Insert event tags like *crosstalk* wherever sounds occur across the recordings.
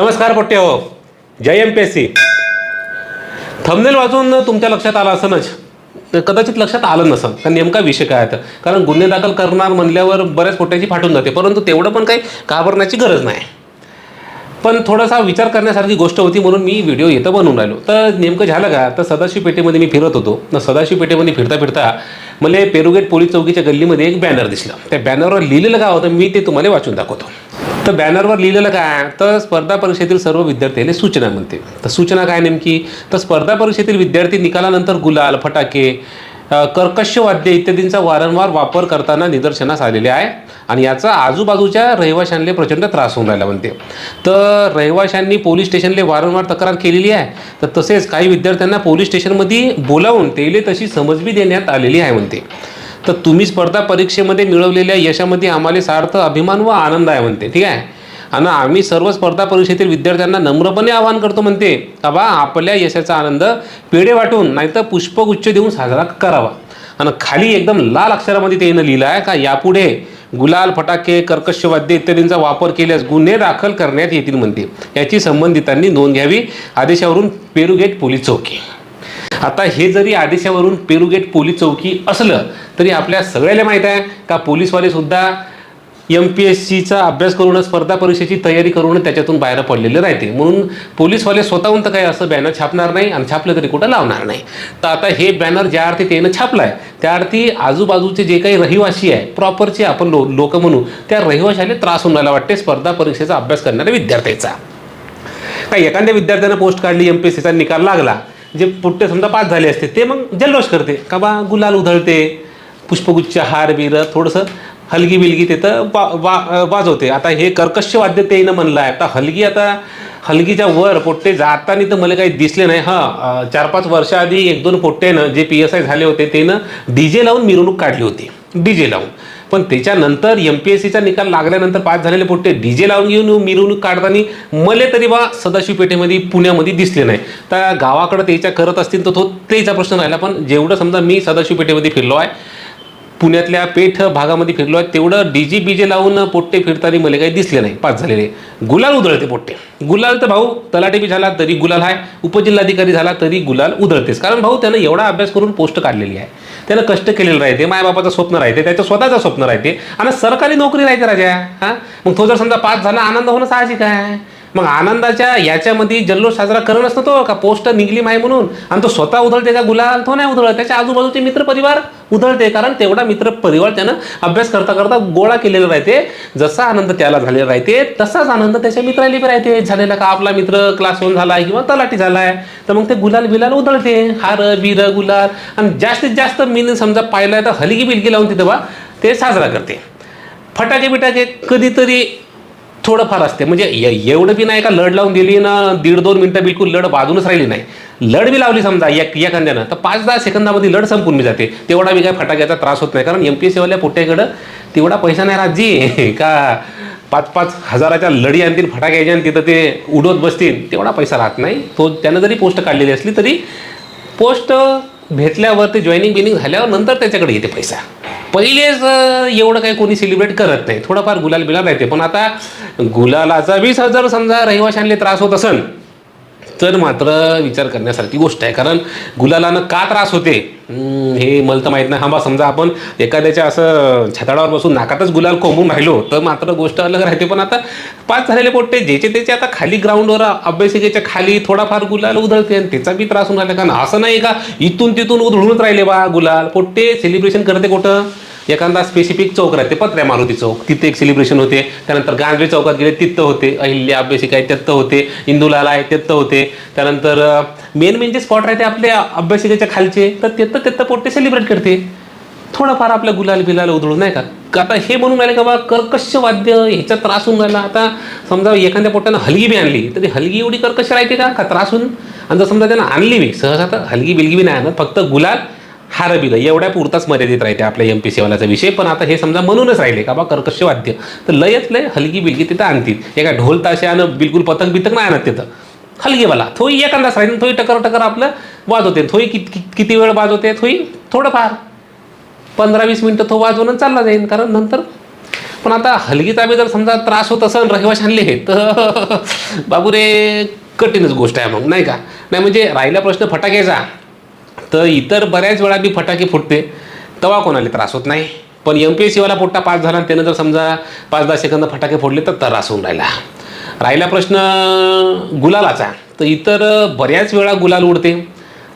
नमस्कार पोट्टे हो. जय M P S C thumbnail वाचून तुमच्या लक्षात आलं असनच कदाचित लक्षात आलं नसेल कारण नेमका विषय काय आहे कारण गुन्हे दाखल करणार म्हणल्यावर बऱ्याच पोट्याची फाटून जाते परंतु तेवढं पण काही घाबरण्याची गरज नाही. पण थोडासा विचार करण्यासारखी गोष्ट होती म्हणून मी व्हिडिओ इथं बनवून राहिलो. तर नेमकं झालं का तर सदाशिव पेठेमध्ये मी फिरत होतो. तर सदाशिव पेठेमध्ये फिरता फिरता मला पेरुगेट पोलीस चौकीच्या गल्लीमध्ये एक बॅनर दिसलं. त्या बॅनरवर लिहिलेलं काय होतं मी ते तुम्हाला वाचून दाखवतो. तर बॅनरवर लिहिलेलं काय? तर स्पर्धा परीक्षेतील सर्व विद्यार्थ्यांनी सूचना म्हणते. तर सूचना काय नेमकी? तर स्पर्धा परीक्षेतील विद्यार्थी निकालानंतर गुलाल फटाके कर्कश वाद्य इत्यादींचा वारंवार वापर करताना निदर्शनास आलेले आहे आणि याचा आजूबाजूच्या रहिवाशांना प्रचंड त्रास होऊन राहिला म्हणते. तर रहिवाशांनी पोलीस स्टेशनले वारंवार तक्रार केलेली आहे. तर तसेच काही विद्यार्थ्यांना पोलीस स्टेशनमध्ये बोलावून तेले तशी समजबी देण्यात आलेली आहे म्हणते. तर तुम्ही स्पर्धा परीक्षेमध्ये मिळवलेल्या यशामध्ये आम्हाला सार्थ अभिमान व आनंद आहे म्हणते ठीक आहे? आणि आम्ही सर्व स्पर्धा परीक्षेतील विद्यार्थ्यांना नम्रपणे आवाहन करतो म्हणते का बा आपल्या यशाचा आनंद पेढे वाटून नाहीतर पुष्पगुच्छ देऊन साजरा करावा. आणि खाली एकदम लाल अक्षरामध्ये त्यानं लिहिलं आहे का यापुढे गुलाल फटाके कर्कश वाद्य इत्यादींचा वापर केल्यास गुन्हे दाखल करण्यात येतील म्हणते. याची संबंधितांनी नोंद घ्यावी. आदेशावरून पेरुगेट पोलीस चौकी. आता हे जरी आदेशावरून पेरुगेट पोलीस चौकी असलं तरी आपल्या सगळ्याला माहीत आहे का पोलीसवाले सुद्धा एम पी एस सीचा अभ्यास करून स्पर्धा परीक्षेची तयारी करून त्याच्यातून बाहेर पडलेले राहते. म्हणून पोलीसवाले स्वतःहून तर काही असं बॅनर छापणार नाही आणि छापलं तरी कुठं लावणार नाही. तर आता हे बॅनर ज्या अर्थी त्यानं छापला आहे त्या अर्थी आजूबाजूचे जे काही रहिवासी आहे प्रॉपरचे आपण लो लोक म्हणू त्या रहिवाशाला त्रास होऊन राहिला वाटते स्पर्धा परीक्षेचा अभ्यास करणाऱ्या विद्यार्थ्याचा. काय एखाद्या विद्यार्थ्यानं पोस्ट काढली एम पी एस सीचा निकाल लागला जे पुट्टे समजा पास झाले असते ते मग जल्लोष करते. का बा गुलाल उधळते पुष्पगुच्छ हार बिर थोडंसं हलगी बिलगी ते तर वा वा वाजवते. आता हे कर्कश वाद्य तेनं म्हणलं आहे आता हलगी आता हलगीच्या वर पोट्टे जाताना तर मला काही दिसले नाही. हां चार पाच वर्षाआधी एक दोन पोट्टेनं जे पी एस आय झाले होते त्यानं डी जे लावून मिरवणूक काढली होती. डी जे लावून. पण त्याच्यानंतर एम पी एस सीचा निकाल लागल्यानंतर पास झालेले पोट्टे डी जे लावून घेऊन मिरवणूक काढताना मले तरी बा सदाशिव पेठेमध्ये पुण्यामध्ये दिसले नाही. तर गावाकडं त्याच्या करत असतील तर तो त्याचा प्रश्न राहिला. पण जेवढं समजा मी सदाशिव पेठेमध्ये फिरलो आहे पुण्यातल्या पेठ भागामध्ये फिरलो आहे तेवढं डी जी बी जे लावून पोट्टे फिरताना मला काही दिसले नाही पास झालेले. गुलाल उधळते पोट्टे. गुलाल तर भाऊ तलाठी बी झाला तरी गुलाल आहे उपजिल्हाधिकारी झाला तरी गुलाल उधळतेच. कारण भाऊ त्यानं एवढा अभ्यास करून पोस्ट काढलेली आहे. त्यानं कष्ट केलेलं राहते मायबापाचं स्वप्न राहते त्याचं स्वतःचं स्वप्न राहते. आणि सरकारी नोकरी राहते राजा. हां? मग तो जर समजा पास झाला आनंद होणं साहजिक आहे. मग आनंदाच्या याच्यामध्ये जल्लोष साजरा करणंच ना तो का पोस्टर निघली माय म्हणून? आणि तो स्वतः उधळते का गुलाल? तो नाही उधळत. त्याच्या आजूबाजूचे मित्र परिवार उधळते कारण तेवढा मित्र परिवार त्यानं अभ्यास करता करता गोळा केलेला राहते. जसा आनंद त्याला झालेला राहते तसाच आनंद त्याच्या मित्राला बी राहते. झालेला का आपला मित्र क्लास वन झाला आहे किंवा तलाठी झाला आहे तर मग ते गुलाल बिलाल उधळते. हार बिर गुलाल आणि जास्तीत जास्त मी समजा पाहिलं तर हलगी बिलगी लावून तिथं बा ते साजरा करते. फटाके बिटाके कधीतरी थोडंफार असते. म्हणजे एवढं बी नाही का लढ लावून दिली ना दीड दोन मिनटं बिलकुल लढ बाजूनच राहिली नाही. लढ बी लावली समजा एक एखाद्यानं तर पाच दहा सेकंदामध्ये लढ संपून मी जाते. तेवढा बी काय फटाक्याचा त्रास होत नाही. कारण एम पी एस सीवाल्या पोट्याकडं तेवढा पैसा नाही राजी *laughs* का पाच पाच हजाराच्या लढी आणतील फटाक्याच्या आणि तिथं ते उडवत बसतील तेवढा पैसा राहत नाही. तो त्यानं जरी पोस्ट काढलेली असली तरी पोस्ट भेटल्यावर ते जॉईनिंग बिनिंग झाल्यावर नंतर त्याच्याकडे येते पैसा. पहिलेच एवढं काही कोणी सेलिब्रेट करत नाही. थोडाफार गुलाल बिलाल राहते पण आता गुलालाचा वीस हजार समजा रहिवाशांना त्रास होत असेल तर मात्र विचार करण्यासारखी गोष्ट आहे. कारण गुलालानं का त्रास होते? हे मला तर माहीत नाही. हा बा समजा आपण एखाद्याच्या असं छताडावर बसून नाकातच गुलाल कोंबून राहिलो तर मात्र गोष्ट अलग राहते. पण आता पाच झालेले पोट्टे ज्याचे त्याचे आता खाली ग्राउंडवर अभ्यासिकेच्या खाली थोडाफार गुलाल उधळते आणि त्याचा बी त्रास होऊन राहिला. कारण असं नाही का इथून तिथून उधळूनच राहिले बा गुलाल. पोट्टे सेलिब्रेशन करते कुठं? एखादा स्पेसिफिक चौक राहते पत्र्या मारुती चौक. तिथे एक सेलिब्रेशन होते. त्यानंतर गांजवे चौकात गेले तिथं होते. अहिल्या अभ्यासिका आहे तिथं होते. इंदुलाला आहे तिथं होते. त्यानंतर मेन मेन जे स्पॉट राहते आपल्या अभ्यासिकेच्या खालचे. तर तिथं तिथं पोट्टे सेलिब्रेट करते. थोडंफार आपल्या गुलाल बिलाल उधळून नाही का? का आता हे म्हणून राहिले का बा कर्कश वाद्य ह्याचा त्रास होऊन राहिला. आता समजा एखाद्या पोट्यानं हलगी बी आणली तर ती हलगी एवढी कर्कश राहते का? का त्रास होऊन? आणि जर समजा त्यानं आणली बी सहसा तर हलगी बिलगी बी नाही आणत फक्त गुलाल हारबिलं. एवढ्या पुरताच मर्यादित राहते आपल्या एम पी सीवाल्याचा विषय. पण आता हे समजा म्हणूनच राहिले का बा कर्कश वाद्य. तर लयच लय हलगी बिलगी तिथं आणतील. एका ढोल ताशानं बिलकुल पतंग बितंग नाही आणत तिथं. हलगीवाला थोई एखादाच राहील थोई टकर टकर आपलं वाजवते थोई किती किती वेळ वाजवते थोई थोडंफार. पंधरा वीस मिनटं तो वाजवून चालला जाईल कारण नंतर पण आता हलगीचा बी जर समजा त्रास होत असं रगवाश आणले रहिवाशांले तर *laughs* बाबू रे कठीणच गोष्ट आहे मग. नाही का? नाही म्हणजे राहिला प्रश्न फटाक्याचा. तर इतर बऱ्याच वेळा बी फटाके फुटते तेव्हा कोणाला त्रास होत नाही. पण एम पी एस सीवाला पोट्टा पास झाला आणि त्यानं जर समजा पाच दहा सेकंद फटाके फोडले तर त्रास होऊन राहिला. राहिला प्रश्न गुलालाचा. तर इतर बऱ्याच वेळा गुलाल उडते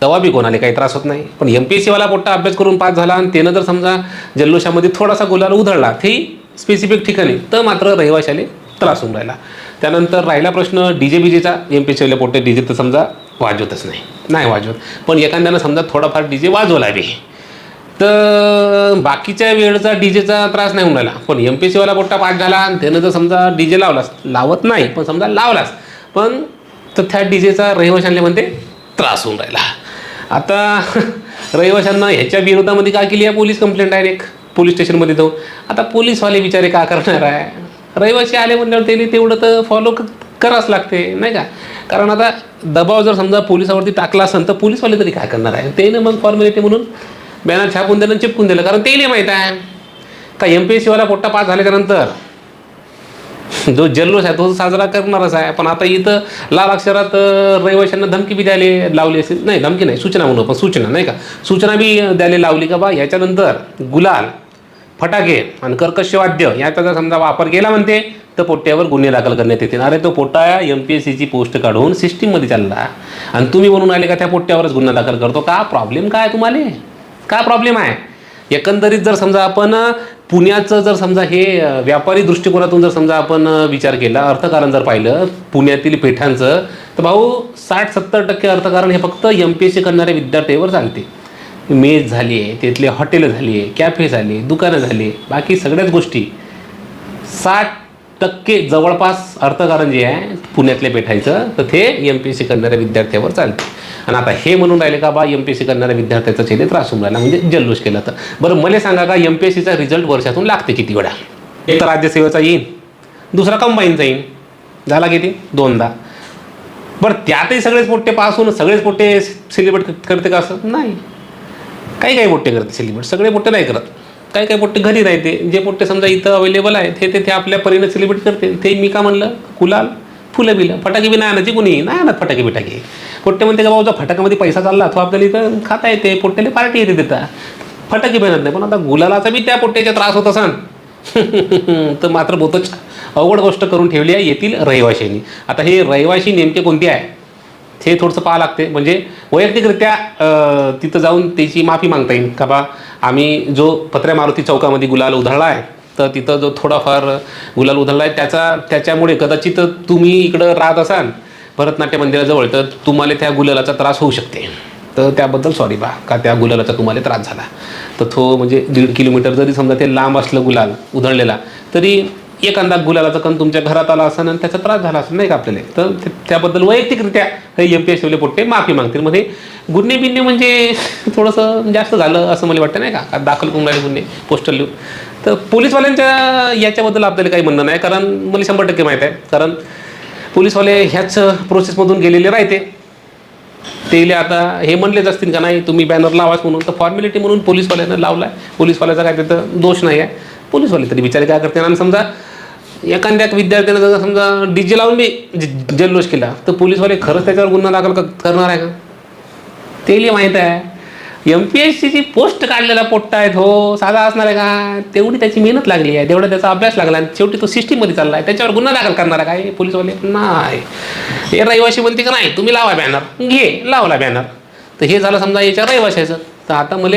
तेव्हा बी कोणाला काही त्रास होत नाही. पण एम पी एस सीवाला पोट्टा अभ्यास करून पास झाला आणि त्यानं जर समजा जल्लोषामध्ये थोडासा गुलाल उधळला तेही स्पेसिफिक ठिकाणी तर मात्र रहिवाशाले त्रास होऊन राहिला. त्यानंतर राहिला प्रश्न डी जे बीजेचा एम पी एस सीवाला पोट्टे डी जे तर समजा वाजवतच नाही. नाही वाजवत. पण एखाद्यानं समजा थोडाफार डी जे वाजवला बी. तर बाकीच्या वेळचा डी जेचा त्रास नाही होऊन राहिला. पण एम पी सीवाला पोट्टा पाठ झाला आणि त्यानं जर समजा डी जे लावलास लावत नाही पण समजा लावलास पण तर त्या डी जेचा रहिवाशांना म्हणते त्रास होऊन राहिला. आता *laughs* रहिवाशांना ह्याच्या विरोधामध्ये काय केली आहे पोलीस कंप्लेंट डायरेक्ट पोलीस स्टेशनमध्ये जाऊन. आता पोलीसवाले बिचारे का करणार आहे? रहिवाशी आले म्हणल्यावर त्यांनी तेवढं तर फॉलो करावंच लागते नाही का? कारण आता दबाव जर समजा पोलिसावरती टाकला असेल तर पोलीसवाले तरी काय करणार आहे? त्याने मग फॉर्मॅलिटी म्हणून बॅनर छापून दिलं आणि चिपकून दिलं. कारण ते नाही माहीत आहे. का एम पी एस सीवाला पोट्टा पास झाल्याच्यानंतर जो जल्लोष आहे तो साजरा करणारच आहे. पण आता इथं लाल अक्षरात रहिवाशांना धमकी बी द्यायला लावली असेल. नाही धमकी नाही सूचना म्हणू पण सूचना नाही का? सूचना बी द्यायला लावली का बा? याच्यानंतर गुलाल फटाके आणि कर्कश वाद्य याचा जर समजा वापर केला म्हणते तर पोट्ट्यावर गुन्हे दाखल करण्यात येतील. अरे तो पोट्टा एम पी एस सीची पोस्ट काढून सिस्टीममध्ये चालला. आणि तुम्ही म्हणून आले का त्या पोट्ट्यावरच गुन्हा दाखल करतो? का प्रॉब्लेम काय तुम्हाला? काय प्रॉब्लेम आहे? एकंदरीत जर समजा आपण पुण्याचं जर समजा हे व्यापारी दृष्टिकोनातून जर समजा आपण विचार केला अर्थकारण जर पाहिलं पुण्यातील पेठांचं तर भाऊ साठ सत्तर टक्के अर्थकारण हे फक्त एम पी एस सी करणाऱ्या विद्यार्थ्यावर चालते. मेज झाली आहे तिथले हॉटेलं झाली आहे कॅफे झाले दुकानं झाली बाकी सगळ्याच गोष्टी. साठ टक्के जवळपास अर्थकारण जे आहे पुण्यातले पेठायचं तर ते एम पी एस सी करणाऱ्या विद्यार्थ्यावर चालते. आणि आता हे म्हणून राहिले का बा एम पी एस सी करणाऱ्या विद्यार्थ्याचा छेदे त्रास होऊन राहिला म्हणजे जल्लोष केला तर. बरं मला सांगा का एम पी एस सीचा रिझल्ट वर्षातून लागते किती वेळा? एक तर राज्यसेवेचा येईन दुसरा कंबाईनचा येईन. झाला किती? दोनदा. बरं त्यातही सगळेच पोट्टे पास होऊन सगळेच पोट्टे सेलिब्रेट करते का असं? नाही. काही काही पोट्टे करते सेलिब्रेट सगळे पोट्टे नाही करत. काही काही पोट्टे घरी राहते जे पोट्टे समजा इथं अवेलेबल आहेत ते ते ते आपल्या परीने सेलिब्रेट करते. ते मी का म्हणलं? कुलाल फुलं बिलं. फटाके बी नाही आणायची कुणी? नाही आणत फटाके बिटाके. पोट्टे म्हणते का बाबा फटाक्यामध्ये पैसा चालला तो आपल्याला इथं खाता येते. पोट्ट्याला पार्टी येते तिथं. फटाके बनत नाही. पण आता गुलालाचा बी त्या पोट्ट्याचा त्रास होत असन. *laughs* तर मात्र बहुतच अवघड गोष्ट करून ठेवली आहे. येथील रहिवाशांनी. आता हे रहिवाशी नेमके कोणते आहे? हे थोडंसं पाहावं लागते म्हणजे वैयक्तिकरित्या तिथं जाऊन त्याची माफी मागता येईल. का बा आम्ही जो पत्र्या मारुती चौकामध्ये गुलाल उधळला आहे तर तिथं जो थोडाफार गुलाल उधळला आहे त्याचा त्याच्यामुळे कदाचित तुम्ही इकडं राहत असाल भरतनाट्य मंदिराजवळ तर तुम्हाला त्या गुलालाचा त्रास होऊ शकते. तर त्याबद्दल सॉरी बा का त्या गुलालाचा तुम्हाला त्रास झाला. तर तो म्हणजे दीड किलोमीटर जरी समजा ते लांब असलं गुलाल उधळलेला तरी एखादा गुलालाचा कण तुमच्या घरात आला असं आणि त्याचा त्रास झाला असं नाही का आपल्याला? तर त्याबद्दल वैयक्तिकरित्या हे एम पी एस सीवले पोट्टे माफी मागतील. मध्ये गुन्हे बिन्हे म्हणजे *laughs* थोडंसं जास्त झालं असं मला वाटतं नाही का? दाखल करून राहिले गुन्हे पोस्टर लिहून. तर पोलीसवाल्यांच्या याच्याबद्दल आपल्याला काही म्हणणं नाही कारण मला शंभर टक्के माहीत आहे. कारण पोलीसवाले ह्याच प्रोसेसमधून गेलेले राहते. तेले आता हे म्हणलेच असतील का नाही तुम्ही बॅनर लावाच म्हणून. तर फॉर्मॅलिटी म्हणून पोलीसवाल्यानं आहे पोलीसवाल्याचा काय तिथं दोष नाही आहे पोलीसवाले तरी बिचारे काय करते आणि समजा एखाद्या विद्यार्थ्यानं जर समजा डीजे लावून बी जल्लोष केला तर पोलीसवाले खरंच त्याच्यावर गुन्हा दाखल करणार आहे का? तेही माहीत आहे. एम पी एस सीची पोस्ट काढलेला पोट्टा आहे हो साधा असणार आहे का? तेवढी त्याची मेहनत लागली आहे. तेवढा त्याचा अभ्यास लागला आणि शेवटी तो सिस्टीममध्ये चालला आहे त्याच्यावर गुन्हा दाखल करणार आहे काय पोलीसवाले नाही. हे रहिवाशी म्हणते का? नाही. तुम्ही लावा बॅनर. घे. लावला बॅनर. तर हे झालं समजा याच्या रहिवाशाचं. तर आता मला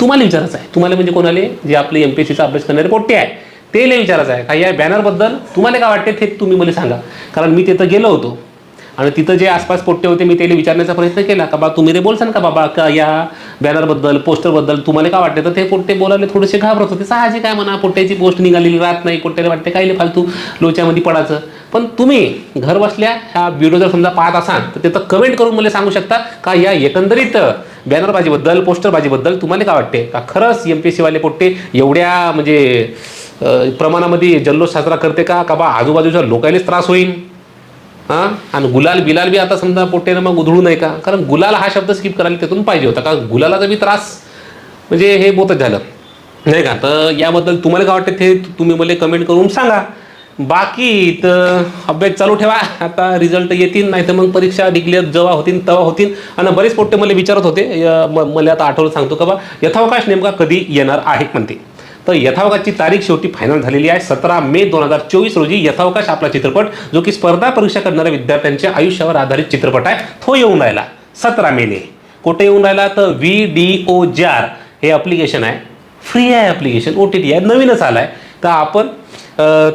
तुम्हाला विचारायचं आहे. तुम्हाला म्हणजे कोणाला? जे आपले एम पी एस सीचा अभ्यास करणारे पोट्टे आहे. ते नाही विचारायचं आहे. का या बॅनरबद्दल तुम्हाला काय वाटते ते तुम्ही मला सांगा. कारण मी तिथं गेलो होतो. आणि तिथं जे आसपास पोट्टे होते मी त्याला विचारण्याचा प्रयत्न केला. का बा तुम्ही ते बोलसान का बाबा का या बॅनरबद्दल पोस्टरबद्दल तुम्हाला काय वाटते? तर ते पोट्टे बोलायला थोडेसे घाबरत होते. साहजिक काय म्हणा पोट्ट्याची पोस्ट निघालेली राहत नाही पोट्ट्याला वाटते काही फालतू लोच्यामध्ये पडायचं. पण तुम्ही घर बसल्या ह्या व्हिडिओ जर समजा पाहत असाल तर तिथं कमेंट करून मला सांगू शकता. का या एकंदरीत बॅनरबाजीबद्दल पोस्टरबाजीबद्दल तुम्हाला काय वाटते? का खरंच एम पी एस सीवाले पोट्टे एवढ्या म्हणजे प्रमाणामध्ये जल्लोष साजरा करते का? का बा आजूबाजूच्या लोकांनाच त्रास होईल हां? आणि गुलाल बिलाल बी आता समजा पोट्टेनं मग उधळू नये का? कारण गुलाल हा शब्द स्किप करायला त्यातून पाहिजे होता. कारण गुलालाचा बी त्रास म्हणजे हे बोतच झालं. नाही का? तर याबद्दल तुम्हाला काय वाटतं? ते तुम्ही मला कमेंट करून सांगा. बाकी तर अभ्यास चालू ठेवा. आता रिझल्ट येतील नाही तर मग परीक्षा डिक्लेअर जेव्हा होतील तेव्हा होतील. आणि बरेच पोट्टे मला विचारत होते. य- म- मला आता आठवलं सांगतो का बा? यथावकाश नेमका कधी येणार आहे? म्हणते. तर यथावकाशची तारीख शेवटी फायनल झालेली आहे. सतरा मे दोन हजार चोवीस रोजी यथावकाश आपला चित्रपट जो की स्पर्धा परीक्षा करणाऱ्या विद्यार्थ्यांच्या आयुष्यावर आधारित चित्रपट आहे तो येऊन राहिला. सतरा मेने कुठे येऊन राहिला? तर व्ही डी ओ जार हे ॲप्लिकेशन आहे. फ्री आहे ॲप्लिकेशन ओ टी टी आहे. नवीनच आला आहे तर आपण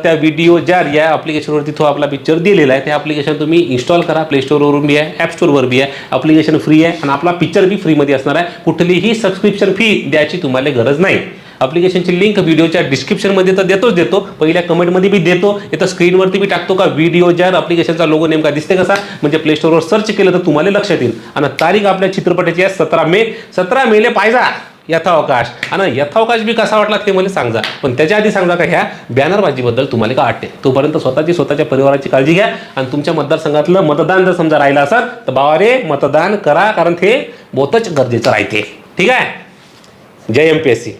त्या व्हिडिओ जार या ॲप्लिकेशनवरती तो आपला पिक्चर दिलेला आहे. ते ॲप्लिकेशन तुम्ही इन्स्टॉल करा. प्ले स्टोरवरून बी आहे. ॲप स्टोरवर बी आहे. ॲप्लिकेशन फ्री आहे. आणि आपला पिक्चर बी फ्रीमध्ये असणार आहे. कुठलीही सबस्क्रिप्शन फी द्यायची तुम्हाला गरज नाही. ॲप्लिकेशनची लिंक व्हिडिओच्या डिस्क्रिप्शनमध्ये तर देतोच देतो. पहिल्या कमेंटमध्ये बी देतो. इथं स्क्रीनवरती बी टाकतो का व्हिडिओ ज्या ॲप्लिकेशनचा लोगो नेमका दिसते कसा? म्हणजे प्ले स्टोरवर सर्च केलं तर तुम्हाला लक्षात येईल. आणि तारीख आपल्या चित्रपटाची आहे सतरा मे. सतरा मेले पाहिजा यथावकाश. आणि यथावकाश बी कसा वाटला ते मला सांगा. पण त्याच्या आधी सांगा का ह्या बॅनरबाजीबद्दल तुम्हाला का वाटते तोपर्यंत स्वतःची स्वतःच्या परिवाराची काळजी घ्या आणि तुमच्या मतदारसंघातलं मतदान जर समजा राहिलं असेल तर बाबा रे मतदान करा कारण ते बहुतच गरजेचं राहते. ठीक आहे? जय एम पी एस सी